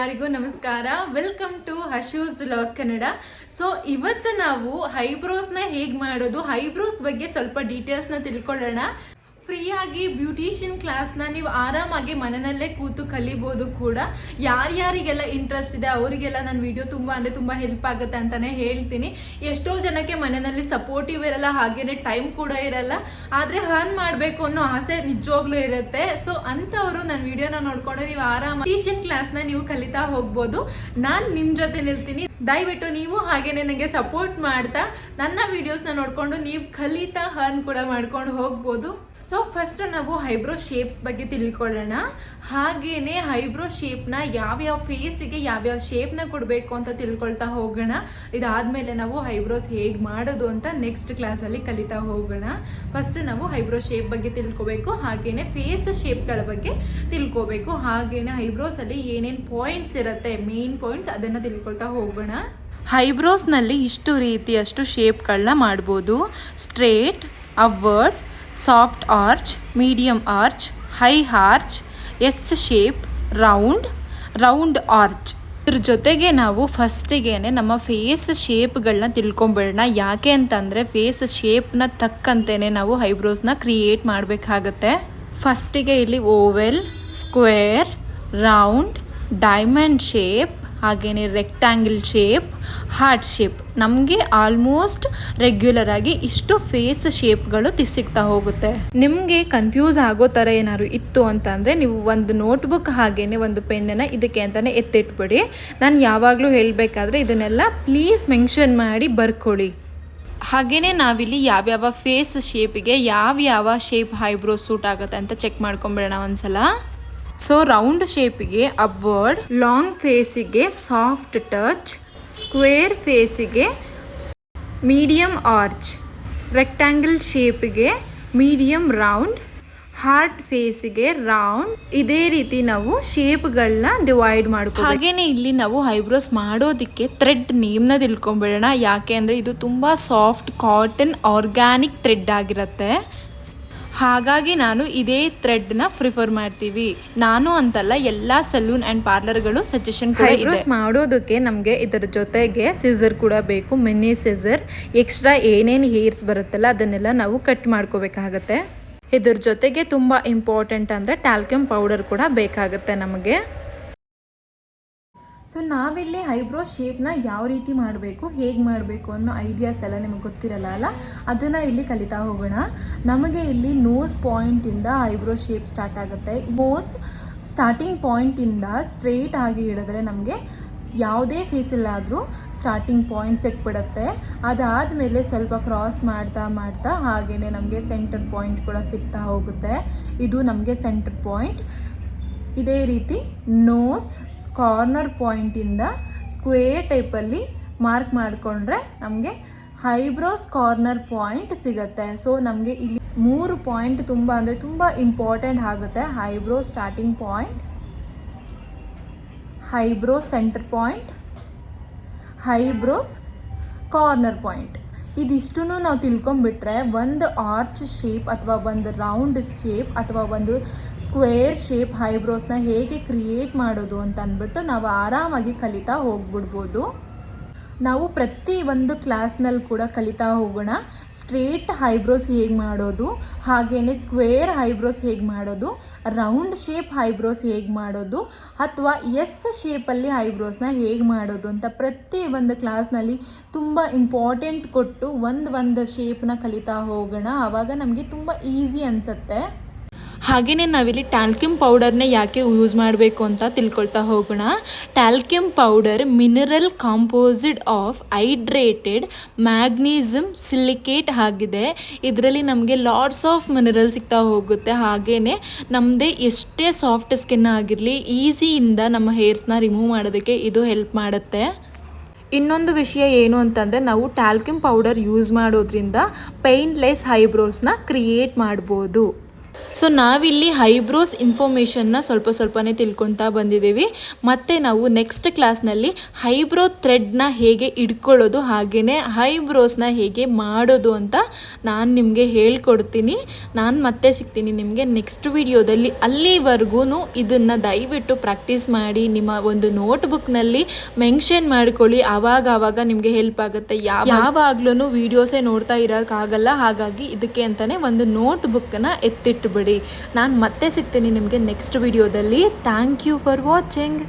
ಎಲ್ಲರಿಗೂ ನಮಸ್ಕಾರ. Welcome to ಹಶೂಸ್ ಲಾಗ್ ಕನ್ನಡ ಸೊ ಇವತ್ತು ನಾವು ಹೈಬ್ರೋಸ್ನ ಹೇಗೆ ಮಾಡೋದು, ಹೈಬ್ರೋಸ್ ಬಗ್ಗೆ ಸ್ವಲ್ಪ ಡೀಟೇಲ್ಸ್ನ ತಿಳ್ಕೊಳ್ಳೋಣ. ಫ್ರೀಯಾಗಿ ಬ್ಯೂಟಿಷಿಯನ್ ಕ್ಲಾಸ್ನ ನೀವು ಆರಾಮಾಗಿ ಮನೆಯಲ್ಲೇ ಕೂತು ಕಲಿಬೋದು ಕೂಡ. ಯಾರ್ಯಾರಿಗೆಲ್ಲ ಇಂಟ್ರೆಸ್ಟ್ ಇದೆ, ಅವರಿಗೆಲ್ಲ ನನ್ನ ವಿಡಿಯೋ ತುಂಬ ಅಂದರೆ ತುಂಬ ಹೆಲ್ಪ್ ಆಗುತ್ತೆ ಅಂತಲೇ ಹೇಳ್ತೀನಿ. ಎಷ್ಟೋ ಜನಕ್ಕೆ ಮನೆಯಲ್ಲಿ ಸಪೋರ್ಟಿವ್ ಇರಲ್ಲ, ಹಾಗೇನೆ ಟೈಮ್ ಕೂಡ ಇರಲ್ಲ. ಆದರೆ ಹರ್ನ್ ಮಾಡಬೇಕು ಅನ್ನೋ ಆಸೆ ನಿಜವಾಗ್ಲೂ ಇರುತ್ತೆ. ಸೊ ಅಂಥವರು ನನ್ನ ವಿಡಿಯೋನ ನೋಡ್ಕೊಂಡು ನೀವು ಆರಾಮ ಬ್ಯೂಟಿಷಿಯನ್ ಕ್ಲಾಸ್ನ ನೀವು ಕಲಿತಾ ಹೋಗ್ಬೋದು. ನಾನು ನಿಮ್ಮ ಜೊತೆ ನಿಲ್ತೀನಿ. ದಯವಿಟ್ಟು ನೀವು ಹಾಗೇನೆ ನನಗೆ ಸಪೋರ್ಟ್ ಮಾಡ್ತಾ, ನನ್ನ ವಿಡಿಯೋಸ್ನ ನೋಡ್ಕೊಂಡು ನೀವು ಕಲಿತಾ ಹರ್ನ್ ಕೂಡ ಮಾಡ್ಕೊಂಡು ಹೋಗ್ಬೋದು. ಸೊ ಫಸ್ಟ್ ನಾವು ಹೈಬ್ರೋ ಶೇಪ್ಸ್ ಬಗ್ಗೆ ತಿಳ್ಕೊಳ್ಳೋಣ. ಹಾಗೇನೆ ಐಬ್ರೋ ಶೇಪ್ನ ಯಾವ ಫೇಸಿಗೆ ಯಾವ್ಯಾವ ಶೇಪ್ನ ಕೊಡಬೇಕು ಅಂತ ತಿಳ್ಕೊಳ್ತಾ ಹೋಗೋಣ. ಇದಾದಮೇಲೆ ನಾವು ಹೈಬ್ರೋಸ್ ಹೇಗೆ ಮಾಡೋದು ಅಂತ ನೆಕ್ಸ್ಟ್ ಕ್ಲಾಸಲ್ಲಿ ಕಲಿತಾ ಹೋಗೋಣ. ಫಸ್ಟ್ ನಾವು ಹೈಬ್ರೋ ಶೇಪ್ ಬಗ್ಗೆ ತಿಳ್ಕೊಬೇಕು, ಹಾಗೇನೆ ಫೇಸ್ ಶೇಪ್ಗಳ ಬಗ್ಗೆ ತಿಳ್ಕೊಬೇಕು. ಹಾಗೇನೆ ಐಬ್ರೋಸಲ್ಲಿ ಏನೇನು ಪಾಯಿಂಟ್ಸ್ ಇರುತ್ತೆ ಮೇನ್ ಪಾಯಿಂಟ್ಸ್ ಅದನ್ನು ತಿಳ್ಕೊಳ್ತಾ ಹೋಗೋಣ. ಹೈಬ್ರೋಸ್ನಲ್ಲಿ ಇಷ್ಟು ರೀತಿಯಷ್ಟು ಶೇಪ್ಗಳನ್ನ ಮಾಡ್ಬೋದು. Straight upward soft arch medium arch high arch S shape round round arch ಇದ್ರ ಜೊತೆಗೆ ನಾವು ಫಸ್ಟಿಗೆ ನಮ್ಮ ಫೇಸ್ ಶೇಪ್ಗಳನ್ನ ತಿಳ್ಕೊಂಬಿಡೋಣ ಯಾಕೆ ಅಂತಂದರೆ ಫೇಸ್ ಶೇಪ್ನ ತಕ್ಕಂತೆಯೇ ನಾವು ಐಬ್ರೋಸ್ನ ಕ್ರಿಯೇಟ್ ಮಾಡಬೇಕಾಗತ್ತೆ. ಫಸ್ಟಿಗೆ ಇಲ್ಲಿ oval square round diamond shape ಹಾಗೆಯೇ ರೆಕ್ಟ್ಯಾಂಗಲ್ ಶೇಪ್ ಹಾರ್ಟ್ ಶೇಪ್ ನಮಗೆ ಆಲ್ಮೋಸ್ಟ್ ರೆಗ್ಯುಲರ್ ಆಗಿ ಇಷ್ಟು ಫೇಸ್ ಶೇಪ್ಗಳು ಸಿಗ್ತಾ ಹೋಗುತ್ತೆ. ನಿಮಗೆ ಕನ್ಫ್ಯೂಸ್ ಆಗೋ ಥರ ಏನಾದ್ರು ಇತ್ತು ಅಂತಂದರೆ ನೀವು ಒಂದು ನೋಟ್ಬುಕ್ ಹಾಗೇನೆ ಒಂದು ಪೆನ್ನನ್ನು ಇದಕ್ಕೆ ಅಂತಲೇ ಎತ್ತಿಟ್ಬಿಡಿ. ನಾನು ಯಾವಾಗಲೂ ಹೇಳಬೇಕಾದ್ರೆ ಇದನ್ನೆಲ್ಲ ಪ್ಲೀಸ್ ಮೆನ್ಷನ್ ಮಾಡಿ ಬರ್ಕೊಳ್ಳಿ. ಹಾಗೆಯೇ ನಾವಿಲ್ಲಿ ಯಾವ್ಯಾವ ಫೇಸ್ ಶೇಪಿಗೆ ಯಾವ್ಯಾವ ಶೇಪ್ ಹೈಬ್ರೋ ಸೂಟ್ ಆಗುತ್ತೆ ಅಂತ ಚೆಕ್ ಮಾಡ್ಕೊಂಬಿಡೋಣ ಒಂದ್ಸಲ. ಸೊ ರೌಂಡ್ ಶೇಪಿಗೆ ಅಬ್ವರ್ಡ್ ಲಾಂಗ್ ಫೇಸಿಗೆ ಸಾಫ್ಟ್ ಟಚ್ ಸ್ಕ್ವೇರ್ ಫೇಸಿಗೆ ಮೀಡಿಯಂ ಆರ್ಚ್ ರೆಕ್ಟ್ಯಾಂಗಲ್ ಶೇಪಿಗೆ ಮೀಡಿಯಂ ರೌಂಡ್ ಹಾರ್ಟ್ ಫೇಸಿಗೆ ರೌಂಡ್ ಇದೇ ರೀತಿ ನಾವು ಶೇಪ್ಗಳನ್ನ ಡಿವೈಡ್ ಮಾಡ್ಕೋ ಹಾಗೇನೆ ಇಲ್ಲಿ ನಾವು ಹೈಬ್ರೋಸ್ ಮಾಡೋದಕ್ಕೆ ಥ್ರೆಡ್ ನೇಮ್ನ ತಿಳ್ಕೊಂಬಿಡೋಣ ಯಾಕೆ ಅಂದರೆ ಇದು ತುಂಬ ಸಾಫ್ಟ್ ಕಾಟನ್ ಆರ್ಗ್ಯಾನಿಕ್ ಥ್ರೆಡ್ ಆಗಿರುತ್ತೆ. ಹಾಗಾಗಿ ನಾನು ಇದೇ ಥ್ರೆಡ್ನ ಪ್ರಿಫರ್ ಮಾಡ್ತೀವಿ. ನಾನು ಅಂತಲ್ಲ ಎಲ್ಲ ಸಲೂನ್ ಆ್ಯಂಡ್ ಪಾರ್ಲರ್ಗಳು ಸಜೆಷನ್ ಐಬ್ರೋಸ್ ಮಾಡೋದಕ್ಕೆ ನಮಗೆ ಇದರ ಜೊತೆಗೆ ಸಿಸರ್ ಕೂಡ ಬೇಕು ಮಿನಿ ಸಿಸರ್ ಎಕ್ಸ್ಟ್ರಾ ಏನೇನು ಹೇರ್ಸ್ ಬರುತ್ತಲ್ಲ ಅದನ್ನೆಲ್ಲ ನಾವು ಕಟ್ ಮಾಡ್ಕೋಬೇಕಾಗತ್ತೆ. ಇದ್ರ ಜೊತೆಗೆ ತುಂಬ ಇಂಪಾರ್ಟೆಂಟ್ ಅಂದರೆ ಟ್ಯಾಲ್ಕಮ್ ಪೌಡರ್ ಕೂಡ ಬೇಕಾಗುತ್ತೆ ನಮಗೆ. ಸೊ ನಾವಿಲ್ಲಿ ಐಬ್ರೋ ಶೇಪ್ನ ಯಾವ ರೀತಿ ಮಾಡಬೇಕು, ಹೇಗೆ ಮಾಡಬೇಕು ಅನ್ನೋ ಐಡಿಯಾಸ್ ಎಲ್ಲ ನಿಮಗೆ ಗೊತ್ತಿರಲ್ಲ ಅಲ್ಲ? ಅದನ್ನು ಇಲ್ಲಿ ಕಲಿತಾ ಹೋಗೋಣ. ನಮಗೆ ಇಲ್ಲಿ ನೋಸ್ ಪಾಯಿಂಟಿಂದ ಐಬ್ರೋ ಶೇಪ್ ಸ್ಟಾರ್ಟ್ ಆಗುತ್ತೆ. ನೋಸ್ ಸ್ಟಾರ್ಟಿಂಗ್ ಪಾಯಿಂಟಿಂದ ಸ್ಟ್ರೇಟ್ ಆಗಿ ಹಿಡಿದ್ರೆ ನಮಗೆ ಯಾವುದೇ ಫೇಸಲ್ಲಾದರೂ ಸ್ಟಾರ್ಟಿಂಗ್ ಪಾಯಿಂಟ್ ಸಿಕ್ಬಿಡುತ್ತೆ ಅದಾದಮೇಲೆ ಸ್ವಲ್ಪ ಕ್ರಾಸ್ ಮಾಡ್ತಾ ಮಾಡ್ತಾ ಹಾಗೆಯೇ ನಮಗೆ ಸೆಂಟರ್ ಪಾಯಿಂಟ್ ಕೂಡ ಸಿಗ್ತಾ ಹೋಗುತ್ತೆ. ಇದು ನಮಗೆ ಸೆಂಟರ್ ಪಾಯಿಂಟ್ ಇದೇ ರೀತಿ ನೋಸ್ ಕಾರ್ನರ್ ಪಾಯಿಂಟಿಂದ ಸ್ಕ್ವೇರ್ ಟೈಪಲ್ಲಿ ಮಾರ್ಕ್ ಮಾಡಿಕೊಂಡ್ರೆ ನಮಗೆ ಹೈಬ್ರೋಸ್ ಕಾರ್ನರ್ ಪಾಯಿಂಟ್ ಸಿಗುತ್ತೆ. ಸೊ ನಮಗೆ ಇಲ್ಲಿ ಮೂರು ಪಾಯಿಂಟ್ ತುಂಬ ಅಂದರೆ ತುಂಬ ಇಂಪಾರ್ಟೆಂಟ್ ಆಗುತ್ತೆ. Eyebrow starting point eyebrows centre point eyebrows corner point ಇದಿಷ್ಟು ನಾವು ತಿಳ್ಕೊಂಬಿಟ್ರೆ ಒಂದು ಆರ್ಚ್ ಶೇಪ್ ಅಥವಾ ಒಂದು ರೌಂಡ್ ಶೇಪ್ ಅಥವಾ ಒಂದು ಸ್ಕ್ವೇರ್ ಶೇಪ್ ಹೈಬ್ರೋಸ್ನ ಹೇಗೆ ಕ್ರಿಯೇಟ್ ಮಾಡೋದು ಅಂತ ಅಂದ್ಬಿಟ್ಟು ನಾವು ಆರಾಮಾಗಿ ಕಲಿತಾ ಹೋಗ್ಬಿಡ್ಬೋದು. ನಾವು ಪ್ರತಿ ಒಂದು ಕ್ಲಾಸ್ನಲ್ಲಿ ಕೂಡ ಕಲಿತಾ ಹೋಗೋಣ. ಸ್ಟ್ರೇಟ್ ಹೈಬ್ರೋಸ್ ಹೇಗೆ ಮಾಡೋದು ಹಾಗೆಯೇ ಸ್ಕ್ವೇರ್ ಹೈಬ್ರೋಸ್ ಹೇಗೆ ಮಾಡೋದು, ರೌಂಡ್ ಶೇಪ್ ಹೈಬ್ರೋಸ್ ಹೇಗೆ ಮಾಡೋದು, ಅಥವಾ ಎಸ್ ಶೇಪಲ್ಲಿ ಹೈಬ್ರೋಸ್ನ ಹೇಗೆ ಮಾಡೋದು ಅಂತ ಪ್ರತಿ ಒಂದು ಕ್ಲಾಸ್ನಲ್ಲಿ ತುಂಬ ಇಂಪಾರ್ಟೆಂಟ್ ಕೊಟ್ಟು ಒಂದು ಒಂದು ಶೇಪ್ನ ಕಲಿತಾ ಹೋಗೋಣ. ಆವಾಗ ನಮಗೆ ತುಂಬ ಈಸಿ ಅನಿಸುತ್ತೆ. ಹಾಗೆಯೇ ನಾವಿಲ್ಲಿ ಟ್ಯಾಲ್ಕಿಮ್ ಪೌಡರ್ನ ಯಾಕೆ ಯೂಸ್ ಮಾಡಬೇಕು ಅಂತ ತಿಳ್ಕೊಳ್ತಾ ಹೋಗೋಣ. Talcum powder mineral composed of hydrated magnesium silicate ಆಗಿದೆ. ಇದರಲ್ಲಿ ನಮಗೆ ಲಾಟ್ಸ್ ಆಫ್ ಮಿನರಲ್ ಸಿಗ್ತಾ ಹೋಗುತ್ತೆ. ಹಾಗೆಯೇ ನಮ್ಮದೇ ಎಷ್ಟೇ ಸಾಫ್ಟ್ ಸ್ಕಿನ್ ಆಗಿರಲಿ ಈಸಿಯಿಂದ ನಮ್ಮ ಹೇರ್ಸ್ನ ರಿಮೂವ್ ಮಾಡೋದಕ್ಕೆ ಇದು ಹೆಲ್ಪ್ ಮಾಡುತ್ತೆ. ಇನ್ನೊಂದು ವಿಷಯ ಏನು ಅಂತಂದರೆ, ನಾವು ಟ್ಯಾಲ್ಕಿಮ್ ಪೌಡರ್ ಯೂಸ್ ಮಾಡೋದ್ರಿಂದ ಪೈನ್ಲೆಸ್ ಹೈಬ್ರೋಸ್ನ ಕ್ರಿಯೇಟ್ ಮಾಡ್ಬೋದು. ಸೊ ನಾವಿಲ್ಲಿ ಹೈಬ್ರೋಸ್ ಇನ್ಫಾರ್ಮೇಷನ್ನ ಸ್ವಲ್ಪ ಸ್ವಲ್ಪನೇ ತಿಳ್ಕೊತಾ ಬಂದಿದ್ದೀವಿ. ಮತ್ತು ನಾವು ನೆಕ್ಸ್ಟ್ ಕ್ಲಾಸ್ನಲ್ಲಿ ಹೈಬ್ರೋ ಥ್ರೆಡ್ನ ಹೇಗೆ ಇಟ್ಕೊಳ್ಳೋದು ಹಾಗೆಯೇ ಹೈಬ್ರೋಸ್ನ ಹೇಗೆ ಮಾಡೋದು ಅಂತ ನಾನು ನಿಮಗೆ ಹೇಳ್ಕೊಡ್ತೀನಿ. ನಾನು ಮತ್ತೆ ಸಿಗ್ತೀನಿ ನಿಮಗೆ ನೆಕ್ಸ್ಟ್ ವಿಡಿಯೋದಲ್ಲಿ ಅಲ್ಲಿವರೆಗೂ ಇದನ್ನು ದಯವಿಟ್ಟು ಪ್ರಾಕ್ಟೀಸ್ ಮಾಡಿ, ನಿಮ್ಮ ಒಂದು ನೋಟ್ಬುಕ್ನಲ್ಲಿ ಮೆನ್ಷನ್ ಮಾಡ್ಕೊಳ್ಳಿ. ಆವಾಗ ಆವಾಗ ನಿಮಗೆ ಹೆಲ್ಪ್ ಆಗುತ್ತೆ. ಯಾವ ಯಾವಾಗ್ಲೂ ವೀಡಿಯೋಸೇ ನೋಡ್ತಾ ಇರೋಕ್ಕಾಗಲ್ಲ. ಹಾಗಾಗಿ ಇದಕ್ಕೆ ಅಂತಲೇ ಒಂದು ನೋಟ್ ಬುಕ್ಕನ್ನು ಎತ್ತಿಟ್ಬಿಡಿ ನಾನು ಮತ್ತೆ ಸಿಗ್ತೀನಿ ನಿಮಗೆ ನೆಕ್ಸ್ಟ್ ವಿಡಿಯೋದಲ್ಲಿ ಥ್ಯಾಂಕ್ ಯು ಫಾರ್ ವಾಚಿಂಗ್